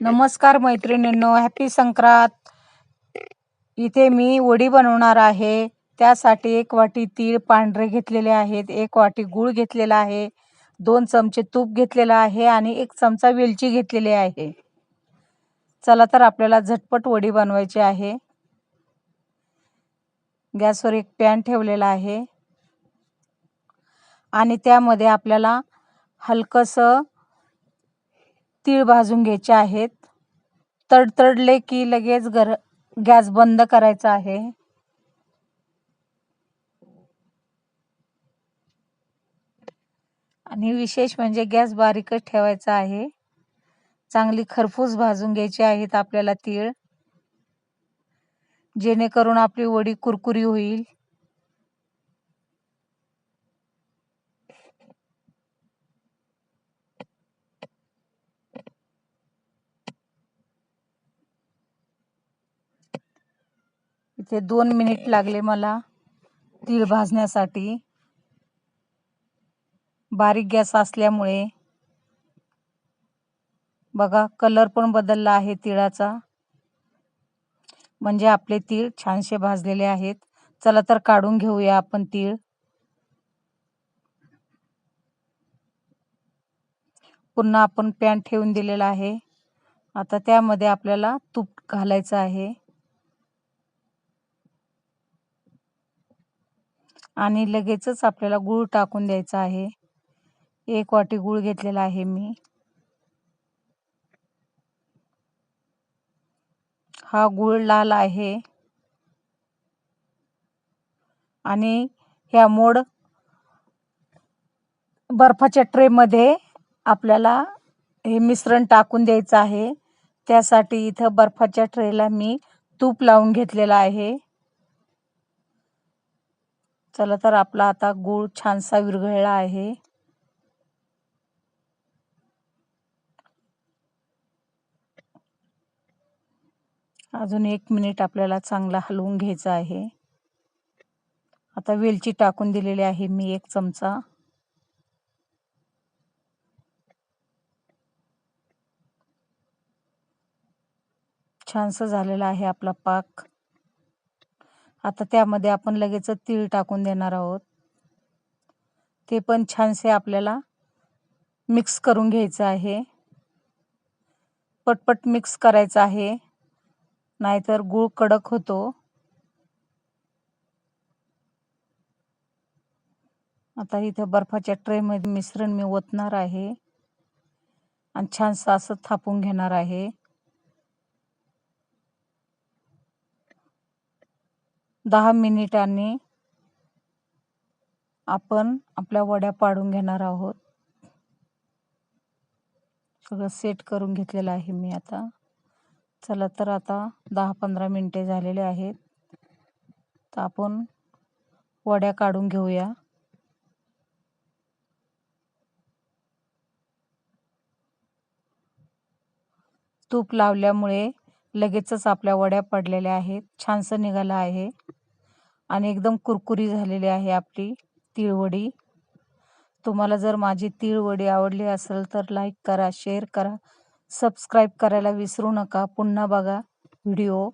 नमस्कार मैत्रिणींनो हॅपी संक्रांत. इथे मी वडी बनवणार आहे. त्यासाठी एक वाटी तीळ पांढरे घेतलेले आहेत एक वाटी गूळ घेतलेला आहे दोन चमचे तूप घेतलेलं आहे आणि एक चमचा वेलची घेतलेली आहे. चला तर आपल्याला झटपट वडी बनवायची आहे. गॅसवर एक पॅन ठेवलेला आहे. आणि त्यामध्ये आपल्याला हलकंसं तीळ भाजून घ्यायचे आहेत. तडतडले की लगेच गर गॅस बंद करायचा आहे. आणि विशेष म्हणजे गॅस बारीकच ठेवायचा आहे. चांगली खरपूस भाजून घ्यायची आहेत आपल्याला तीळ. जेणेकरून आपली वडी कुरकुरी होईल. इथे दोन मिनिट लागले मला तीळ भाजण्यासाठी. बारीक गॅस असल्यामुळे. बघा कलर पण बदलला आहे तिळाचा. म्हणजे आपले तीळ छानसे भाजलेले आहेत. चला तर काढून घेऊया आपण तीळ. पुन्हा आपण पॅन ठेवून दिलेला आहे. आता त्यामध्ये आपल्याला तूप घालायचं आहे. आणि लगेचच आपल्याला गूळ टाकून द्यायचा आहे. एक वाटी गूळ घेतलेला आहे मी. हा गूळ लाल आहे. आणि ह्या मोड बर्फाच्या ट्रेमध्ये आपल्याला हे मिश्रण टाकून द्यायचं आहे. त्यासाठी इथं बर्फाच्या ट्रेला मी तूप लावून घेतलेलं आहे. चला तर आपला आता गूळ छानसा विरघळला आहे. अजून एक मिनिट आपल्याला चांगला हलवून घ्यायचा आहे. आता वेलची टाकून दिलेली आहे मी एक चमचा. छानसा झालेला आहे आपला पाक. आता त्यामध्ये आपण लगेच तीळ टाकून देणार आहोत. ते पण छानसे आपल्याला मिक्स करून घ्यायचं आहे. पटपट मिक्स करायचं आहे. नाहीतर गूळ कडक होतो. आता इथं बर्फाच्या ट्रेमध्ये मिश्रण मी ओतणार आहे. आणि छानसं असं थापून घेणार आहे. दहा मिनिटांनी आपण आपल्या वड्या पाडून घेणार आहोत. सगळं सेट करून घेतलेलं आहे मी आता. चला तर आता दहा पंधरा मिनटे झालेले आहेत. तर आपण वड्या काढून घेऊया. तूप लावल्यामुळे लगेचच आपल्या वड्या पडलेल्या आहेत. छानसं निघालं आहे. आणि एकदम कुरकुरी झालेली आहे आपली तिळवडी. तुम्हाला जर माझी तिळवडी आवडली असेल तर लाईक करा शेअर करा सबस्क्राईब करायला विसरू नका. पुन्हा बघा व्हिडिओ